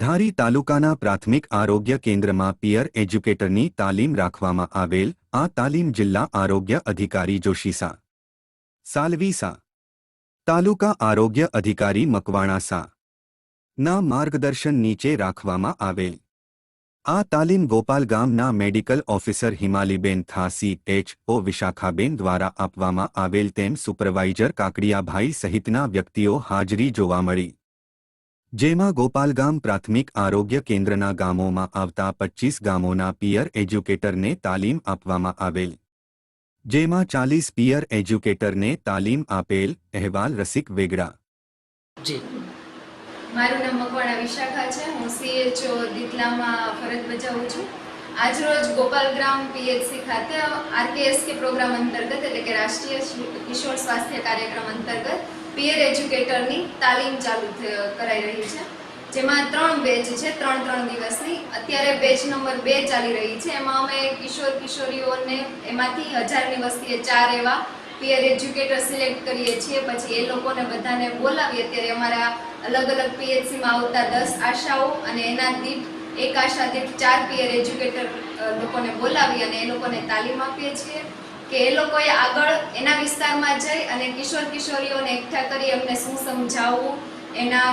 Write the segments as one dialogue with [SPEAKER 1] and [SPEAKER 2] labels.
[SPEAKER 1] ધારી તાલુકાના પ્રાથમિક આરોગ્ય કેન્દ્રમાં પિયર એજ્યુકેટરની તાલીમ રાખવામાં આવેલ આ તાલીમ જિલ્લા આરોગ્ય અધિકારી જોશીસા. સાલવીસા. તાલુકા આરોગ્ય અધિકારી મકવાણાસા. ના માર્ગદર્શન નીચે રાખવામાં આવેલ. આ તાલીમ ગોપાલ ગામના મેડિકલ ઓફિસર હિમાલીબેન થાસી એચ ઓ વિશાખાબેન દ્વારા આપવામાં આવેલ તેમ સુપરવાઇઝર કાકડિયાભાઈ સહિતના વ્યક્તિઓ હાજરી જોવા મળી. જેમાં ગોપાલગામ પ્રાથમિક આરોગ્ય કેન્દ્રના ગામોમાં આવતા પચ્ચીસ ગામોના પિયર એજ્યુકેટરને તાલીમ આપવામાં આવેલ. જેમાં ચાલીસ પિયર એજ્યુકેટરને તાલીમ આપેલ અહેવાલ રસિક વેગડા.
[SPEAKER 2] મારું નામ મકવાણા વિશાખા છે. હું સીએચઓ દીતલામાં ફરજ બજાવું છું. આજરોજ ગોપાલગ્રામ પીએચસી ખાતે આરકેએસકે પ્રોગ્રામ અંતર્ગત એટલે કે રાષ્ટ્રીય કિશોર સ્વાસ્થ્ય કાર્યક્રમ અંતર્ગત પિયર એજ્યુકેટરની તાલીમ ચાલુ કરાઈ રહી છે. જેમાં ત્રણ બેચ છે, ત્રણ ત્રણ દિવસની. અત્યારે બેચ નંબર બે ચાલી રહી છે. એમાં અમે કિશોર કિશોરીઓને એમાંથી હજારની વસ્તીએ ચાર એવા પિયર એજ્યુકેટર સિલેક્ટ કરીએ છીએ. પછી એ લોકોને બધાને બોલાવીએ. ત્યારે અમારા અલગ અલગ પીએચસીમાં આવતા દસ આશાઓ અને એના દીઠ એક આશા દીઠ ચાર પીયર એજ્યુકેટર લોકોને બોલાવી અને એ લોકોને તાલીમ આપીએ છીએ. કે એ લોકોએ આગળ એના વિસ્તારમાં જઈ અને કિશોર કિશોરીઓને એકઠા કરી એમને શું સમજાવવું, એના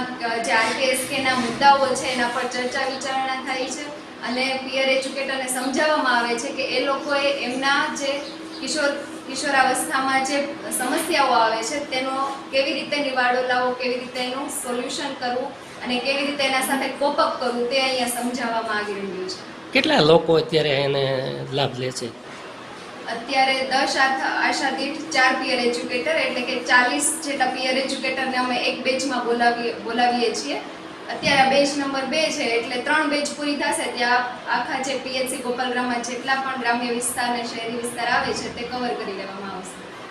[SPEAKER 2] જે આરકેએસકેના મુદ્દાઓ છે, એના પર ચર્ચા વિચારણા થાય છે. અને પિયર એજ્યુકેટરને સમજાવવામાં આવે છે કે એ લોકોએ એમના જે કિશોર, કિશોરાવસ્થામાં જે સમસ્યાઓ આવે છે, તેનો કેવી રીતે નિવાડો લાવવો, કેવી રીતે એનું સોલ્યુશન કરવું અને કેવી રીતે એના સાથે કોપઅપ કરવું તે અહીંયા સમજાવવામાં આવી રહ્યું છે.
[SPEAKER 3] કેટલા લોકો અત્યારે એને લાભ લે છે?
[SPEAKER 2] અત્યારે દસ આશા દીઠ ચાર પિયર એજ્યુકેટર એટલે કે ચાલીસ જેટલા પિયર એજ્યુકેટરને અમે એક બેચમાં બોલાવીએ બોલાવીએ છીએ. અત્યારે બેચ નંબર બે છે, એટલે ત્રણ બેચ પૂરી થશે ત્યાં આખા જે પીએચસી ગોપાલગ્રામમાં જેટલા પણ ગ્રામ્ય વિસ્તાર અને શહેરી વિસ્તાર આવે છે, તે કવર કરી લેવામાં આવશે.